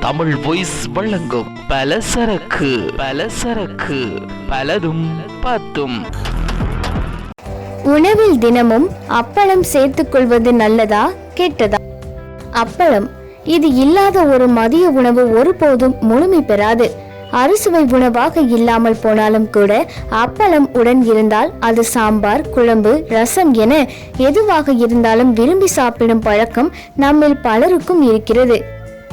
Tamil voice வழங்கும் பலசரக்கு பலசரக்கு பலதும் பத்தும் உணவில் தினமும் அப்பளம் சேர்த்துக் கொள்வது நல்லதா கெட்டதா? அப்பளம் இது இல்லாத ஒரு மதிய உணவு ஒருபோதும் முழுமை பெறாது. அறுசுவை உணவாக இல்லாமல் போனாலும் கூட அப்பளம் உடன் இருந்தால் அது சாம்பார் குழம்பு ரசம் என எதுவாக இருந்தாலும் விரும்பி சாப்பிடும் பழக்கம் நம்மில் பலருக்கும் இருக்கிறது.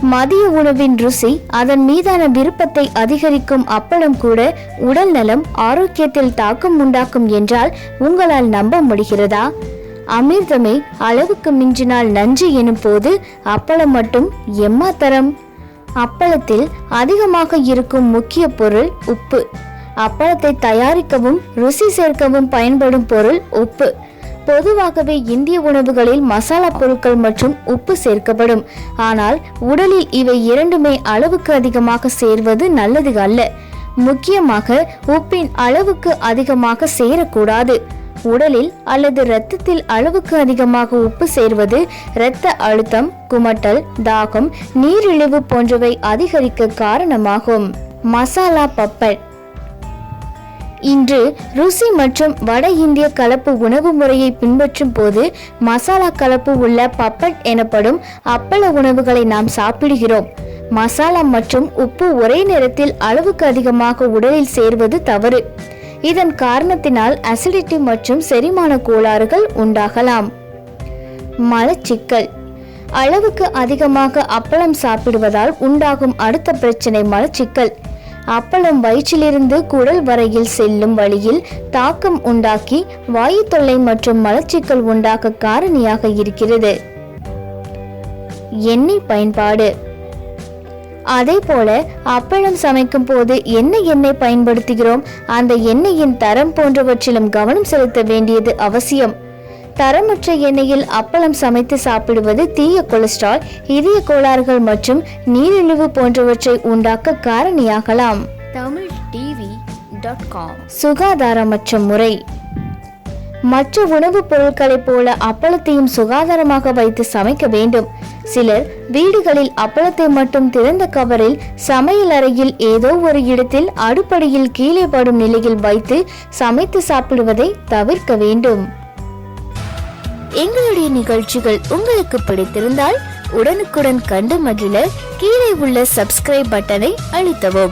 மதிய உணவின் ருசி அதன் மீதான விருப்பத்தை அதிகரிக்கும் அப்பளம் கூட உடல் நலம் ஆரோக்கியத்தில் தாக்கம் உண்டாக்கும் என்றால் உங்களால் நம்ப முடிகிறதா? அமிர்தமே அளவுக்கு மிஞ்சினால் நஞ்சு எனும் போது அப்பளம் மட்டும் எம்மாத்தரம் தரம்? அப்பளத்தில் அதிகமாக இருக்கும் முக்கிய பொருள் உப்பு. அப்பளத்தை தயாரிக்கவும் ருசி சேர்க்கவும் பயன்படும் பொருள் உப்பு. பொதுவாகவே இந்திய உணவுகளில் மசாலா பொருட்கள் மற்றும் உப்பு சேர்க்கப்படும். ஆனால் உடலில் இவை இரண்டுமே அளவுக்கு அதிகமாக சேர்வது நல்லது அல்ல. முக்கியமாக உப்பின் அளவுக்கு அதிகமாக சேரக்கூடாது. உடலில் அல்லது இரத்தத்தில் அளவுக்கு அதிகமாக உப்பு சேர்வது இரத்த அழுத்தம் குமட்டல் தாகம் நீரிழிவு போன்றவை அதிகரிக்க காரணமாகும். மசாலா பப்பட். இன்று ருசி மற்றும் வட இந்திய கலப்பு உணவு முறையை பின்பற்றும் போது மசாலா கலப்பு உள்ள பப்பட் எனப்படும் அப்பள உணவுகளை நாம் சாப்பிடுகிறோம். மசாலா மற்றும் உப்பு ஒரே நேரத்தில் அளவுக்கு அதிகமாக உடலில் சேர்வது தவறு. இதன் காரணத்தினால் அசிடிட்டி மற்றும் செரிமான கோளாறுகள் உண்டாகலாம். மலச்சிக்கல். அளவுக்கு அதிகமாக அப்பளம் சாப்பிடுவதால் உண்டாகும் அடுத்த பிரச்சனை மலச்சிக்கல். அப்பளம் வயிற்றிலிருந்து குடல் வரையில் செல்லும் வழியில் தாக்கம் உண்டாக்கி வாயு தொல்லை மற்றும் மலச்சிக்கல் உண்டாக்க காரணியாக இருக்கிறது. எண்ணெய் பயன்பாடு. அதே போல அப்பளம் சமைக்கும் போது என்ன எண்ணெய் பயன்படுத்துகிறோம்? அந்த எண்ணெயின் தரம் போன்றவற்றிலும் கவனம் செலுத்த வேண்டியது அவசியம். தரமற்ற எண்ணெயில் அப்பளம் சமைத்து சாப்பிடுவது தீய கொலஸ்ட்ரால் இதய கோளாறுகள் மற்றும் நீரிழிவு போன்றவற்றை உண்டாக்க காரணியாகலாம். Tamil TV dot com. சுகாதாரமற்ற முறை. மற்ற உணவுப் பொருட்களைப் போல அப்பளத்தையும் சுகாதாரமாக வைத்து சமைக்க வேண்டும். சிலர் வீடுகளில் அப்பளத்தை மட்டும் திறந்த கவரில் சமையல் அறையில் ஏதோ ஒரு இடத்தில் அடுப்படியில் கீழே படும் நிலையில் வைத்து சமைத்து சாப்பிடுவதை தவிர்க்க வேண்டும். எங்களுடைய நிகழ்ச்சிகள் உங்களுக்கு பிடித்திருந்தால் உடனுக்குடன் கண்டு மகிழ கீழே உள்ள சப்ஸ்கிரைப் பட்டனை அழுத்தவும்.